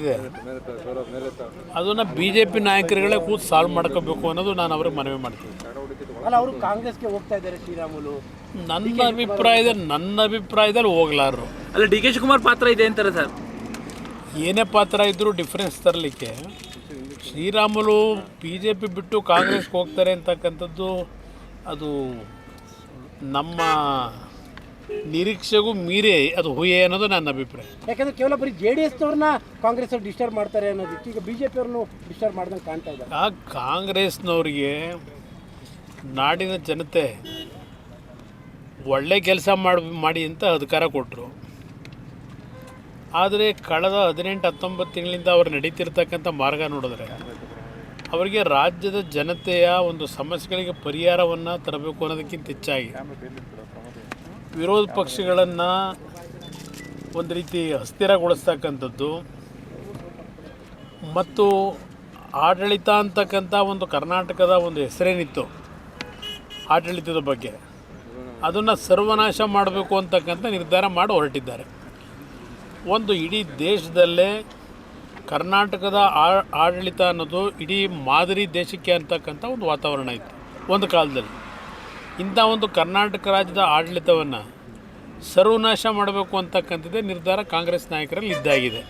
ಇದೆ ಅದನ್ನು B J P ನಾಯಕರುಗಳೇ ಕೂತು ಸಾಲ್ವ್ ಮಾಡ್ಕೋಬೇಕು ಅನ್ನೋದು ನಾನು ಅವ್ರಿಗೆ ಮನವಿ ಮಾಡ್ತೀನಿ. ಅಲ್ಲ ಅವರು ಕಾಂಗ್ರೆಸ್ಗೆ ಹೋಗ್ತಾ ಇದ್ದಾರೆ ಶ್ರೀರಾಮುಲು. ನನ್ನ ಅಭಿಪ್ರಾಯದಲ್ಲಿ ನನ್ನ ಅಭಿಪ್ರಾಯದಲ್ಲಿ ಹೋಗ್ಲಾರು ಅಲ್ಲ ಡಿ ಕೆ ಶಿವಕುಮಾರ್ ಪಾತ್ರ ಇದೆ ಅಂತಾರೆ ಸರ್. ಏನೇ ಪಾತ್ರ ಇದ್ದರೂ ಡಿಫ್ರೆನ್ಸ್ ತರಲಿಕ್ಕೆ. ಶ್ರೀರಾಮುಲು ಬಿ ಜೆ ಪಿ ಬಿಟ್ಟು ಕಾಂಗ್ರೆಸ್ಗೆ ಹೋಗ್ತಾರೆ ಅಂತಕ್ಕಂಥದ್ದು ಅದು ನಮ್ಮ ನಿರೀಕ್ಷೆಗೂ ಮೀರಿ ಅದು ಹುಯೆ ಅನ್ನೋದು ನನ್ನ ಅಭಿಪ್ರಾಯ. ಯಾಕಂದ್ರೆ ಕೇವಲ ಬರೀ ಜೆ ಡಿ ಎಸ್ನವ್ರನ್ನ ಕಾಂಗ್ರೆಸ್ ಅವ್ರು ಡಿಸ್ಟರ್ಬ್ ಮಾಡ್ತಾರೆ ಅನ್ನೋದಕ್ಕೆ ಈಗ ಬಿಜೆಪಿ ಅವ್ರನ್ನು ಡಿಸ್ಟರ್ಬ್ ಮಾಡ್ದಂಗೆ ಕಾಣ್ತಾ ಇದ್ದಾರೆ. ಆ ಕಾಂಗ್ರೆಸ್ನವ್ರಿಗೆ ನಾಡಿನ ಜನತೆ ಒಳ್ಳೆ ಕೆಲಸ ಮಾಡಿ ಮಾಡಿ ಅಂತ ಅಧಿಕಾರ ಕೊಟ್ಟರು ಆದರೆ ಕಳೆದ ಹದಿನೆಂಟು ಹತ್ತೊಂಬತ್ತು ತಿಂಗಳಿಂದ ಅವ್ರು ನಡೀತಿರ್ತಕ್ಕಂಥ ಮಾರ್ಗ ನೋಡಿದ್ರೆ ಅವರಿಗೆ ರಾಜ್ಯದ ಜನತೆಯ ಒಂದು ಸಮಸ್ಯೆಗಳಿಗೆ ಪರಿಹಾರವನ್ನು ತರಬೇಕು ಅನ್ನೋದಕ್ಕಿಂತ ಹೆಚ್ಚಾಗಿ ವಿರೋಧ ಪಕ್ಷಗಳನ್ನು ಒಂದು ರೀತಿ ಅಸ್ಥಿರಗೊಳಿಸ್ತಕ್ಕಂಥದ್ದು ಮತ್ತು ಆಡಳಿತ ಅಂತಕ್ಕಂಥ ಒಂದು ಕರ್ನಾಟಕದ ಒಂದು ಹೆಸರೇನಿತ್ತು ಆಡಳಿತದ ಬಗ್ಗೆ. ಅದನ್ನು ಸರ್ವನಾಶ ಮಾಡಬೇಕು ಅಂತಕ್ಕಂಥ ನಿರ್ಧಾರ ಮಾಡಿ ಹೊರಟಿದ್ದಾರೆ. ಒಂದು ಇಡೀ ದೇಶದಲ್ಲೇ ಕರ್ನಾಟಕದ ಆಡಳಿತ ಅನ್ನೋದು ಇಡೀ ಮಾದರಿ ದೇಶಕ್ಕೆ ಅಂತಕ್ಕಂಥ ಒಂದು ವಾತಾವರಣ ಇತ್ತು, ಒಂದು ಕಾಲದಲ್ಲಿ. ಇಂಥ ಒಂದು ಕರ್ನಾಟಕ ರಾಜ್ಯದ ಆಡಳಿತವನ್ನು ಸರ್ವನಾಶ ಮಾಡಬೇಕು ಅಂತಕ್ಕಂಥದ್ದೇ ನಿರ್ಧಾರ ಕಾಂಗ್ರೆಸ್ ನಾಯಕರಲ್ಲಿ ಇದ್ದಾಗಿದೆ.